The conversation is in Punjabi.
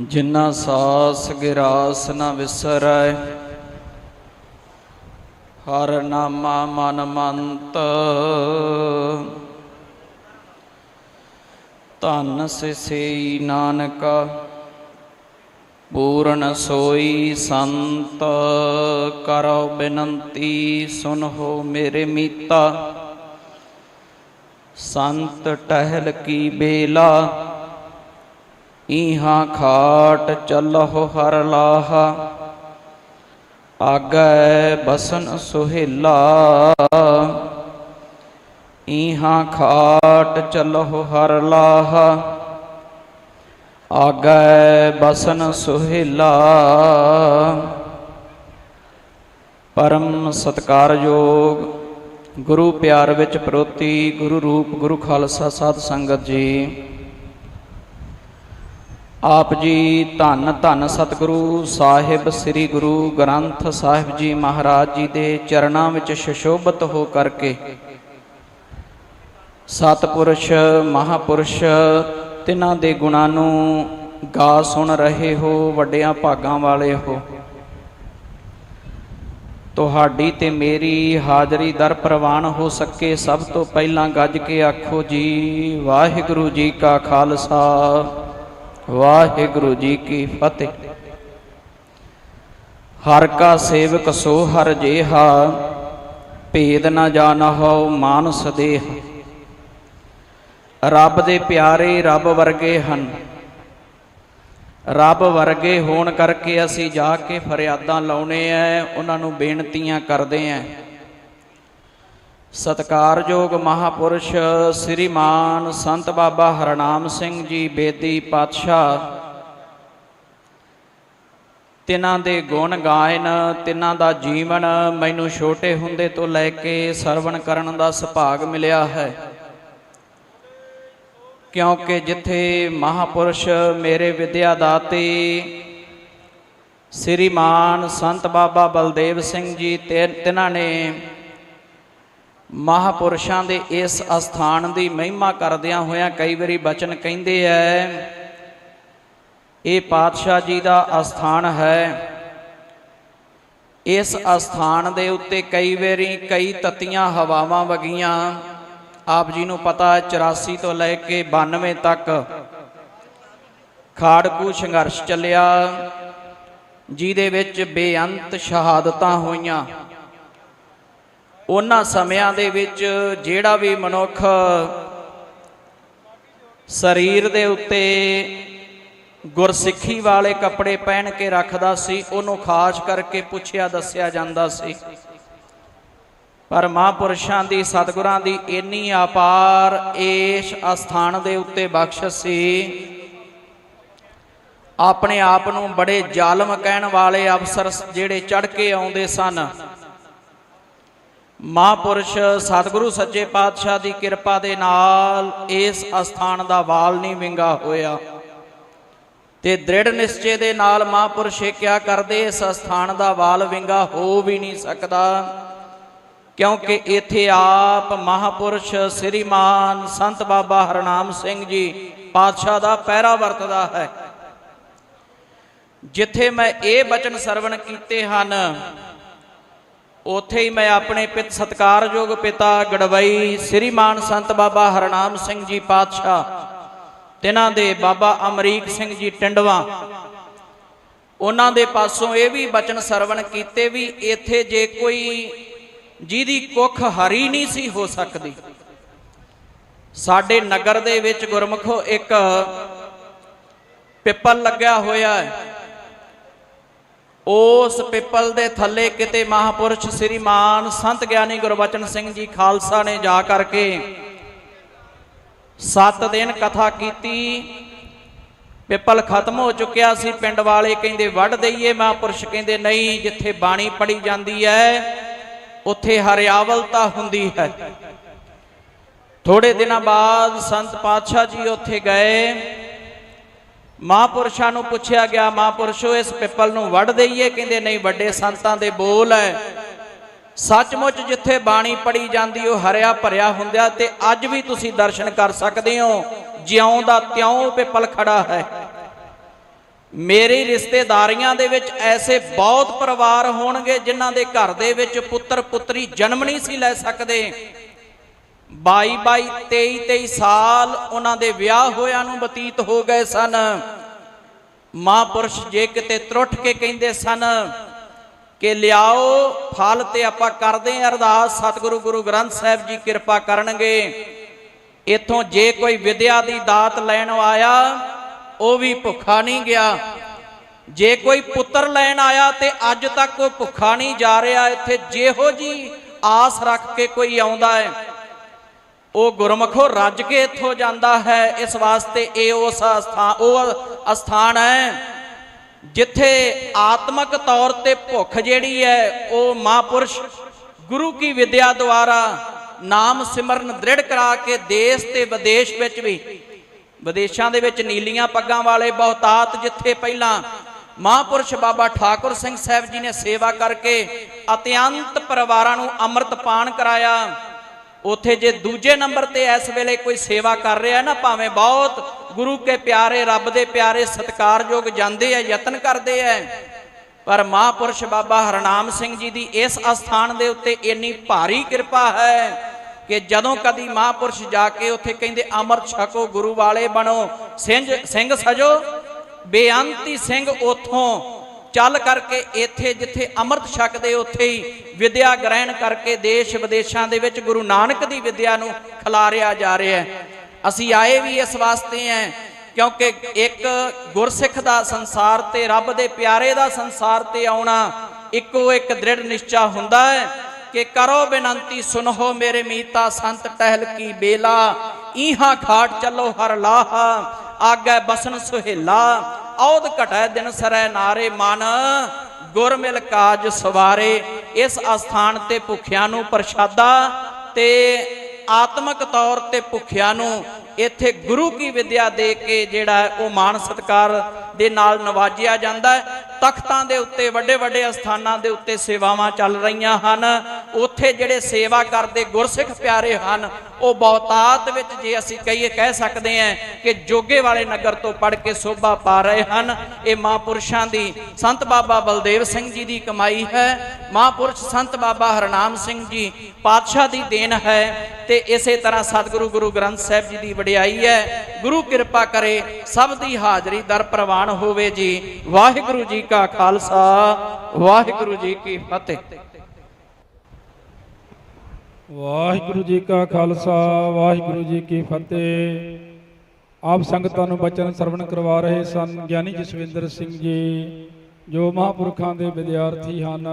ਜਿਨ੍ਹਾਂ ਸਾਸ ਗਿਰਾਸ ਨਾ ਵਿਸਰੈ, ਹਰ ਨਾਮਾ ਮਨ ਮੰਤ। ਧੰਨ ਸਿਸਈ ਨਾਨਕ, ਪੂਰਨ ਸੋਈ ਸੰਤ। ਕਰੋ ਬੇਨੰਤੀ ਸੁਨੋ ਮੇਰੇ ਮੀਤਾ। ਸੰਤ ਟਹਿਲ ਕੀ ਬੇਲਾ ਈਹਾਂ ਖਾਟ ਚੱਲਹੁ ਹਰ ਲਾਹਾ, ਆਗੈ ਬਸਨ ਸੁਹੇਲਾ। ਈਹਾਂ ਖਾਟ ਚੱਲਹੁ ਹਰ ਲਾਹਾ, ਆਗੈ ਬਸਨ ਸੁਹੇਲਾ। ਪਰਮ ਸਤਕਾਰਯੋਗ ਗੁਰੂ ਪਿਆਰ ਵਿੱਚ ਪ੍ਰੋਤੀ ਗੁਰੂ ਰੂਪ ਗੁਰੂ ਖਾਲਸਾ ਸਾਧ ਸੰਗਤ ਜੀ ਆਪ ਜੀ ਧੰਨ ਧੰਨ ਸਤਿਗੁਰੂ ਸਾਹਿਬ ਸ੍ਰੀ ਗੁਰੂ ਗ੍ਰੰਥ ਸਾਹਿਬ ਜੀ ਮਹਾਰਾਜ ਜੀ ਦੇ ਚਰਨਾਂ ਵਿੱਚ ਸ਼ਸ਼ੋਭਤ ਹੋ ਕਰਕੇ ਸਤਪੁਰਸ਼, ਮਹਾਪੁਰਸ਼, ਤਿਨਾਂ ਦੇ ਗੁਣਾਂ ਨੂੰ ਗਾ ਸੁਣ ਰਹੇ ਹੋ, ਵੱਡਿਆਂ ਭਾਗਾਂ ਵਾਲੇ ਹੋ। ਤੁਹਾਡੀ ਤੇ ਮੇਰੀ ਹਾਜ਼ਰੀ ਦਰ ਪ੍ਰਵਾਨ ਹੋ ਸਕੇ, ਸਭ ਤੋਂ ਪਹਿਲਾਂ ਗੱਜ ਕੇ ਆਖੋ ਜੀ, ਵਾਹਿਗੁਰੂ ਜੀ ਕਾ ਖਾਲਸਾ। ਵਾਹਿਗੁਰੂ ਜੀ ਕੀ ਫਤਿਹ। ਹਰ ਕਾ ਸੇਵਕ ਸੋ ਹਰ ਜੇਹਾ, ਭੇਦ ਨਾ ਨ ਹੋ ਮਾਨਸ ਦੇਹ। ਰੱਬ ਦੇ ਪਿਆਰੇ ਰੱਬ ਵਰਗੇ ਹਨ। ਰੱਬ ਵਰਗੇ ਹੋਣ ਕਰਕੇ ਅਸੀਂ ਜਾ ਕੇ ਫਰਿਆਦਾਂ ਲਾਉਣੇ ਐ, ਉਹਨਾਂ ਨੂੰ ਬੇਨਤੀਆਂ ਕਰਦੇ ਐ। ਸਤਕਾਰਯੋਗ ਮਹਾਪੁਰਸ਼ ਸ੍ਰੀਮਾਨ ਸੰਤ ਬਾਬਾ ਹਰਨਾਮ ਸਿੰਘ ਜੀ ਬੇਦੀ ਪਾਤਸ਼ਾਹ। ਤਿਨਾਂ ਦੇ ਗੁਣ ਗਾਇਨ, ਤਿਨਾਂ ਦਾ ਜੀਵਨ ਮੈਨੂੰ ਛੋਟੇ ਹੁੰਦੇ ਤੋਂ ਲੈ ਕੇ ਸਰਵਣ ਕਰਨ ਦਾ ਸੁਭਾਗ ਮਿਲਿਆ ਹੈ। ਕਿਉਂਕਿ ਜਿੱਥੇ ਮਹਾਪੁਰਸ਼ ਮੇਰੇ ਵਿਦਿਆ ਦਾਤੇ ਸ੍ਰੀਮਾਨ ਸੰਤ ਬਾਬਾ ਬਲਦੇਵ ਸਿੰਘ ਜੀ ਤੇ, ਤਿਨਾਂ ਨੇ ਮਹਾਪੁਰਸ਼ਾਂ ਦੇ ਇਸ ਅਸਥਾਨ ਦੀ ਮਹਿਮਾ ਕਰਦਿਆਂ ਹੋਇਆਂ ਕਈ ਵਾਰੀ ਬਚਨ ਕਹਿੰਦੇ ਐ, ਇਹ ਪਾਤਸ਼ਾਹ ਜੀ ਦਾ ਅਸਥਾਨ ਹੈ। ਇਸ ਅਸਥਾਨ ਦੇ ਉੱਤੇ ਕਈ ਵਾਰੀ ਕਈ ਤਤੀਆਂ ਹਵਾਵਾਂ ਵਗੀਆਂ। ਆਪ ਜੀ ਨੂੰ ਪਤਾ ਹੈ 84 ਤੋਂ ਲੈ ਕੇ 92 ਤੱਕ ਖਾੜਕੂ ਸੰਘਰਸ਼ ਚੱਲਿਆ, ਜਿਹਦੇ ਵਿੱਚ ਬੇਅੰਤ ਸ਼ਹਾਦਤਾਂ ਹੋਈਆਂ। ਉਹਨਾਂ ਸਮਿਆਂ ਦੇ ਵਿੱਚ ਜਿਹੜਾ ਵੀ ਮਨੁੱਖ ਸਰੀਰ ਦੇ ਉੱਤੇ ਗੁਰਸਿੱਖੀ ਵਾਲੇ ਕੱਪੜੇ ਪਹਿਨ ਕੇ ਰੱਖਦਾ ਸੀ, ਉਹਨੂੰ ਖਾਸ ਕਰਕੇ ਪੁੱਛਿਆ, ਦੱਸਿਆ ਜਾਂਦਾ ਸੀ, ਪਰ ਮਹਾਂਪੁਰਸ਼ਾਂ ਦੀ, ਸਤਿਗੁਰਾਂ ਦੀ ਇੰਨੀ ਅਪਾਰ ਇਸ ਅਸਥਾਨ ਦੇ ਉੱਤੇ ਬਖਸ਼ਿਸ਼ ਸੀ। ਆਪਣੇ ਆਪ ਨੂੰ ਬੜੇ ਜ਼ਾਲਮ ਕਹਿਣ ਵਾਲੇ ਅਫਸਰ ਜਿਹੜੇ ਚੜ ਕੇ ਆਉਂਦੇ ਸਨ ਮਹਾਂਪੁਰਸ਼ ਸਤਿਗੁਰੂ ਸੱਚੇ ਪਾਤਸ਼ਾਹ ਦੀ ਕਿਰਪਾ ਦੇ ਨਾਲ ਇਸ ਅਸਥਾਨ ਦਾ ਵਾਲ ਨਹੀਂ ਵਿੰਗਾ ਹੋਇਆ। ਤੇ ਦ੍ਰਿੜ ਨਿਸ਼ਚੇ ਦੇ ਨਾਲ ਮਹਾਂਪੁਰਸ਼ ਇਹ ਕਿਆ ਕਰਦੇ, ਇਸ ਅਸਥਾਨ ਦਾ ਵਾਲ ਵਿੰਗਾ ਹੋ ਵੀ ਨਹੀਂ ਸਕਦਾ, ਕਿਉਂਕਿ ਇੱਥੇ ਆਪ ਮਹਾਪੁਰਸ਼ ਸ੍ਰੀਮਾਨ ਸੰਤ ਬਾਬਾ ਹਰਨਾਮ ਸਿੰਘ ਜੀ ਪਾਤਸ਼ਾਹ ਦਾ ਪਹਿਰਾ ਵਰਤਦਾ ਹੈ। ਜਿੱਥੇ ਮੈਂ ਇਹ ਬਚਨ ਸਰਵਣ ਕੀਤੇ ਹਨ ਉੱਥੇ ਹੀ ਮੈਂ ਆਪਣੇ ਪਿਤ ਸਤਕਾਰਯੋਗ ਪਿਤਾ ਗੜਵਈ, ਸ੍ਰੀਮਾਨ ਸੰਤ ਬਾਬਾ ਹਰਨਾਮ ਸਿੰਘ ਜੀ ਪਾਤਸ਼ਾਹ, ਤਿਨਾਂ ਦੇ ਬਾਬਾ ਅਮਰੀਕ ਸਿੰਘ ਜੀ ਟਿੰਡਵਾ। ਉਹਨਾਂ ਦੇ ਪਾਸੋਂ ਇਹ ਵੀ ਬਚਨ ਸਰਵਣ ਕੀਤੇ ਵੀ ਇੱਥੇ ਜੇ ਕੋਈ ਜਿਹਦੀ ਕੁੱਖ ਹਰੀ ਨਹੀਂ ਸੀ ਹੋ ਸਕਦੀ। ਸਾਡੇ ਨਗਰ ਦੇ ਵਿੱਚ ਗੁਰਮਖੋ ਇੱਕ ਪਿੱਪਲ ਲੱਗਿਆ ਹੋਇਆ ਹੈ। ਉਸ ਪਿੱਪਲ ਦੇ ਥੱਲੇ ਕਿਤੇ ਮਹਾਪੁਰਸ਼ ਸ੍ਰੀਮਾਨ ਸੰਤ ਗਿਆਨੀ ਗੁਰਬਚਨ ਸਿੰਘ ਜੀ ਖਾਲਸਾ ਨੇ ਜਾ ਕਰਕੇ 7 ਦਿਨ ਕਥਾ ਕੀਤੀ। ਪਿੱਪਲ ਖਤਮ ਹੋ ਚੁੱਕਿਆ ਸੀ, ਪਿੰਡ ਵਾਲੇ ਕਹਿੰਦੇ, ਵੱਢ ਦਈਏ ਮਹਾਪੁਰਸ਼। ਕਹਿੰਦੇ, ਨਹੀਂ, ਜਿੱਥੇ ਬਾਣੀ ਪੜੀ ਜਾਂਦੀ ਹੈ, ਉੱਥੇ ਹਰਿਆਵਲਤਾ ਹੁੰਦੀ ਹੈ। ਥੋੜੇ ਦਿਨਾਂ ਬਾਅਦ ਸੰਤ ਪਾਤਸ਼ਾਹ ਜੀ ਉੱਥੇ ਗਏ। ਮਹਾਪੁਰਸ਼ਾਂ ਨੂੰ ਪੁੱਛਿਆ ਗਿਆ, ਮਹਾਪੁਰਸ਼ੋ, ਇਸ ਪਿੱਪਲ ਨੂੰ ਵੱਢ ਦਈਏ? ਕਹਿੰਦੇ, ਨਹੀਂ, ਵੱਡੇ ਸੰਤਾਂ ਦੇ ਬੋਲ ਹੈ ਸੱਚਮੁੱਚ ਜਿੱਥੇ ਬਾਣੀ ਪੜੀ ਜਾਂਦੀ, ਉਹ ਹਰਿਆ ਭਰਿਆ ਹੁੰਦਾ ਤੇ ਅੱਜ ਵੀ ਤੁਸੀਂ ਦਰਸ਼ਨ ਕਰ ਸਕਦੇ ਹੋ। ਜਿਉਂ ਦਾ ਤਿਉਂ ਪਿੱਪਲ ਖੜਾ ਹੈ। ਮੇਰੇ ਰਿਸ਼ਤੇਦਾਰੀਆਂ ਦੇ ਵਿੱਚ ਐਸੇ ਬਹੁਤ ਪਰਿਵਾਰ ਹੋਣਗੇ ਜਿਨ੍ਹਾਂ ਦੇ ਘਰ ਦੇ ਵਿੱਚ ਪੁੱਤਰ ਪੁੱਤਰੀ ਜਨਮ ਨਹੀਂ ਸੀ ਲੈ ਸਕਦੇ। 22 22 23 23 ਸਾਲ ਉਹਨਾਂ ਦੇ ਵਿਆਹ ਹੋਇਆਂ ਨੂੰ ਬਤੀਤ ਹੋ ਗਏ ਸਨ। ਮਹਾਂਪੁਰਸ਼ ਜੇ ਕਿਤੇ ਤਰੁੱਠ ਕੇ ਕਹਿੰਦੇ ਸਨ ਕਿ ਲਿਆਓ, ਫਲ ਤੇ ਆਪਾਂ ਕਰਦੇ ਆਂ ਅਰਦਾਸ, ਸਤਿਗੁਰੂ ਗੁਰੂ ਗ੍ਰੰਥ ਸਾਹਿਬ ਜੀ ਕਿਰਪਾ ਕਰਨਗੇ। ਇਥੋਂ ਜੇ ਕੋਈ ਵਿਦਿਆ ਦੀ ਦਾਤ ਲੈਣ ਆਇਆ, ਉਹ ਵੀ ਭੁੱਖਾ ਨਹੀਂ ਗਿਆ। ਜੇ ਕੋਈ ਪੁੱਤਰ ਲੈਣ ਆਇਆ ਤੇ ਅੱਜ ਤੱਕ ਉਹ ਭੁੱਖਾ ਨਹੀਂ ਜਾ ਰਿਹਾ, ਇੱਥੇ ਜਿਹੋ ਜੀ ਆਸ ਰੱਖ ਕੇ ਕੋਈ ਆਉਂਦਾ ਹੈ। ਉਹ ਗੁਰਮਖੋ ਰੱਜ ਕੇ ਇੱਥੋਂ ਜਾਂਦਾ ਹੈ, ਇਸ ਵਾਸਤੇ ਇਹ ਉਸ ਅਸਥਾਨ ਉਹ ਅਸਥਾਨ ਹੈ, ਜਿੱਥੇ ਆਤਮਿਕ ਤੌਰ ਤੇ ਭੁੱਖ ਜਿਹੜੀ ਹੈ, ਉਹ ਮਹਾਪੁਰਸ਼ ਗੁਰੂ ਕੀ ਵਿਦਿਆ ਦੁਆਰਾ ਨਾਮ ਸਿਮਰਨ ਦ੍ਰਿੜ ਕਰਾ ਕੇ ਦੇਸ਼ ਤੇ ਵਿਦੇਸ਼ ਵਿੱਚ ਵੀ, ਵਿਦੇਸ਼ਾਂ ਦੇ ਵਿੱਚ ਨੀਲੀਆਂ ਪੱਗਾਂ ਵਾਲੇ ਬਹੁਤਾਤ ਜਿੱਥੇ ਪਹਿਲਾਂ ਮਹਾਪੁਰਸ਼ ਬਾਬਾ ਠਾਕੁਰ ਸਿੰਘ ਸਾਹਿਬ ਜੀ ਨੇ ਸੇਵਾ ਕਰਕੇ ਅਤਿਅੰਤ ਪਰਿਵਾਰਾਂ ਨੂੰ ਅੰਮ੍ਰਿਤ ਪਾਨ ਕਰਾਇਆ ਉਥੇ ਜੇ ਦੂਜੇ ਨੰਬਰ ਤੇ ਇਸ ਵੇਲੇ ਕੋਈ ਸੇਵਾ ਕਰ ਰਿਹਾ ਨਾ, ਭਾਵੇਂ ਬਹੁਤ ਗੁਰੂ ਕੇ ਪਿਆਰੇ, ਰੱਬ ਦੇ ਪਿਆਰੇ ਸਤਿਕਾਰਯੋਗ ਜਾਂਦੇ ਆ, ਯਤਨ ਕਰਦੇ ਆ। ਪਰ ਮਹਾਪੁਰਸ਼ ਬਾਬਾ ਹਰਨਾਮ ਸਿੰਘ ਜੀ ਦੀ ਇਸ ਅਸਥਾਨ ਦੇ ਉੱਤੇ ਇੰਨੀ ਭਾਰੀ ਕਿਰਪਾ ਹੈ ਕਿ ਜਦੋਂ ਕਦੀ ਮਹਾਪੁਰਸ਼ ਜਾ ਕੇ ਉੱਥੇ ਕਹਿੰਦੇ ਅੰਮ੍ਰਿਤ ਛਕੋ, ਗੁਰੂ ਵਾਲੇ ਬਣੋ। ਸਿੰਘ ਸਿੰਘ ਸਜੋ, ਬੇਅੰਤੀ ਸਿੰਘ ਉਥੋਂ ਚੱਲ ਕਰਕੇ ਇੱਥੇ ਜਿੱਥੇ ਅੰਮ੍ਰਿਤ ਛਕਦੇ ਉੱਥੇ ਹੀ ਵਿਦਿਆ ਗ੍ਰਹਿਣ ਕਰਕੇ ਦੇਸ਼ ਵਿਦੇਸ਼ਾਂ ਦੇ ਵਿੱਚ ਗੁਰੂ ਨਾਨਕ ਦੀ ਵਿਦਿਆ ਨੂੰ ਖਿਲਾਰਿਆ ਜਾ ਰਿਹਾ ਹੈ। ਅਸੀਂ ਆਏ ਵੀ ਇਸ ਵਾਸਤੇ ਹੈ ਕਿਉਂਕਿ ਇੱਕ ਗੁਰਸਿੱਖ ਦਾ ਸੰਸਾਰ ਤੇ, ਰੱਬ ਦੇ ਪਿਆਰੇ ਦਾ ਸੰਸਾਰ ਤੇ ਆਉਣਾ ਇੱਕੋ ਇੱਕ ਦ੍ਰਿੜ ਨਿਸ਼ਚਾ ਹੁੰਦਾ ਹੈ ਕਿ ਕਰੋ ਬੇਨੰਤੀ ਸੁਨੋ ਮੇਰੇ ਮੀਤਾ ਸੰਤ ਟਹਿਲ ਕੀ ਬੇਲਾ, ਈਹਾ ਖਾਟ ਚੱਲੋ ਹਰ ਲਾਹਾ, ਆਗੇ ਬਸਨ ਸੁਹੇਲਾ। ਔਦ ਘਟੈ ਦਿਨ ਸਰੈ ਨਾਰੇ ਮਨ, ਗੁਰ ਮਿਲ ਕਾਜ ਸਵਾਰੇ। ਇਸ ਅਸਥਾਨ ਤੇ ਭੁੱਖਿਆਂ ਨੂੰ ਪ੍ਰਸ਼ਾਦਾ ਤੇ ਆਤਮਿਕ ਤੌਰ ਤੇ ਭੁੱਖਿਆਂ ਨੂੰ ਇੱਥੇ ਗੁਰੂ ਕੀ ਵਿਦਿਆ ਦੇ ਕੇ ਜਿਹੜਾ ਉਹ ਮਾਣ ਸਤਕਾਰ ਦੇ ਨਾਲ ਨਵਾਜਿਆ ਜਾਂਦਾ ਹੈ। ਤਖਤਾਂ ਦੇ ਉੱਤੇ ਵੱਡੇ ਵੱਡੇ ਅਸਥਾਨਾਂ ਦੇ ਉੱਤੇ ਸੇਵਾਵਾਂ ਚੱਲ ਰਹੀਆਂ ਹਨ। ਉੱਥੇ ਜਿਹੜੇ ਸੇਵਾ ਕਰਦੇ ਗੁਰਸਿੱਖ ਪਿਆਰੇ ਹਨ, ਉਹ ਬਹੁਤਾਤ ਵਿੱਚ ਜੇ ਅਸੀਂ ਕਹੀਏ, ਕਹਿ ਸਕਦੇ ਹਾਂ ਕਿ ਜੋਗੇ ਵਾਲੇ ਨਗਰ ਤੋਂ ਪੜ ਕੇ ਸੋਭਾ ਪਾ ਰਹੇ ਹਨ। ਇਹ ਮਹਾਂਪੁਰਸ਼ਾਂ ਦੀ ਸੰਤ ਬਾਬਾ ਬਲਦੇਵ ਸਿੰਘ ਜੀ ਦੀ ਕਮਾਈ ਹੈ। ਮਹਾਂਪੁਰਸ਼ ਸੰਤ ਬਾਬਾ ਹਰਨਾਮ ਸਿੰਘ ਜੀ ਪਾਤਸ਼ਾਹ ਦੀ ਦੇਣ ਹੈ ਤੇ ਇਸੇ ਤਰ੍ਹਾਂ ਸਤਿਗੁਰੂ ਗੁਰੂ ਗ੍ਰੰਥ ਸਾਹਿਬ ਜੀ ਦੀ ਵਡਿਆਈ ਹੈ। ਗੁਰੂ ਕਿਰਪਾ ਕਰੇ ਸਭ ਦੀ ਹਾਜ਼ਰੀ ਦਰ ਪ੍ਰਵਾਨ ਹੋਵੇ ਜੀ। ਵਾਹਿਗੁਰੂ ਜੀ ਕਾ ਖਾਲਸਾ, ਵਾਹਿਗੁਰੂ ਜੀ ਕੀ ਫਤਿਹ। ਵਾਹਿਗੁਰੂ ਜੀ ਕਾ ਖਾਲਸਾ, ਵਾਹਿਗੁਰੂ ਜੀ ਕੀ ਫਤਿਹ। ਆਪ ਸੰਗਤਾਂ ਨੂੰ ਬਚਨ ਸਰਵਣ ਕਰਵਾ ਰਹੇ ਸਨ ਗਿਆਨੀ ਜਸਵਿੰਦਰ ਸਿੰਘ ਜੀ, ਜੋ ਮਹਾਂਪੁਰਖਾਂ ਦੇ ਵਿਦਿਆਰਥੀ ਹਨ।